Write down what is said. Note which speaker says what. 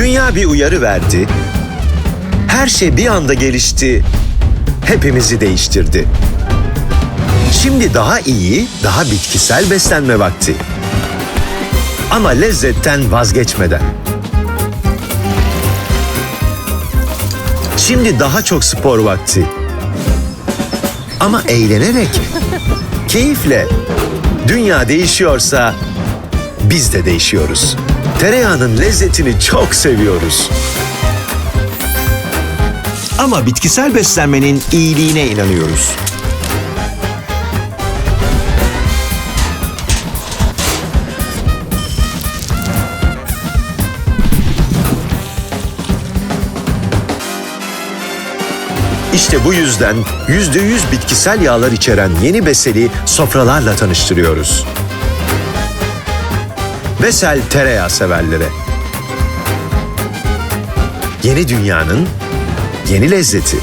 Speaker 1: Dünya bir uyarı verdi. Her şey bir anda gelişti. Hepimizi değiştirdi. Şimdi daha iyi, daha bitkisel beslenme vakti. Ama lezzetten vazgeçmeden. Şimdi daha çok spor vakti. Ama eğlenerek, keyifle. Dünya değişiyorsa biz de değişiyoruz. Tereyağının lezzetini çok seviyoruz. Ama bitkisel beslenmenin iyiliğine inanıyoruz. İşte bu yüzden yüzde yüz bitkisel yağlar içeren yeni Besel'i sofralarla tanıştırıyoruz. Besel tereyağı severlere. Yeni dünyanın yeni lezzeti.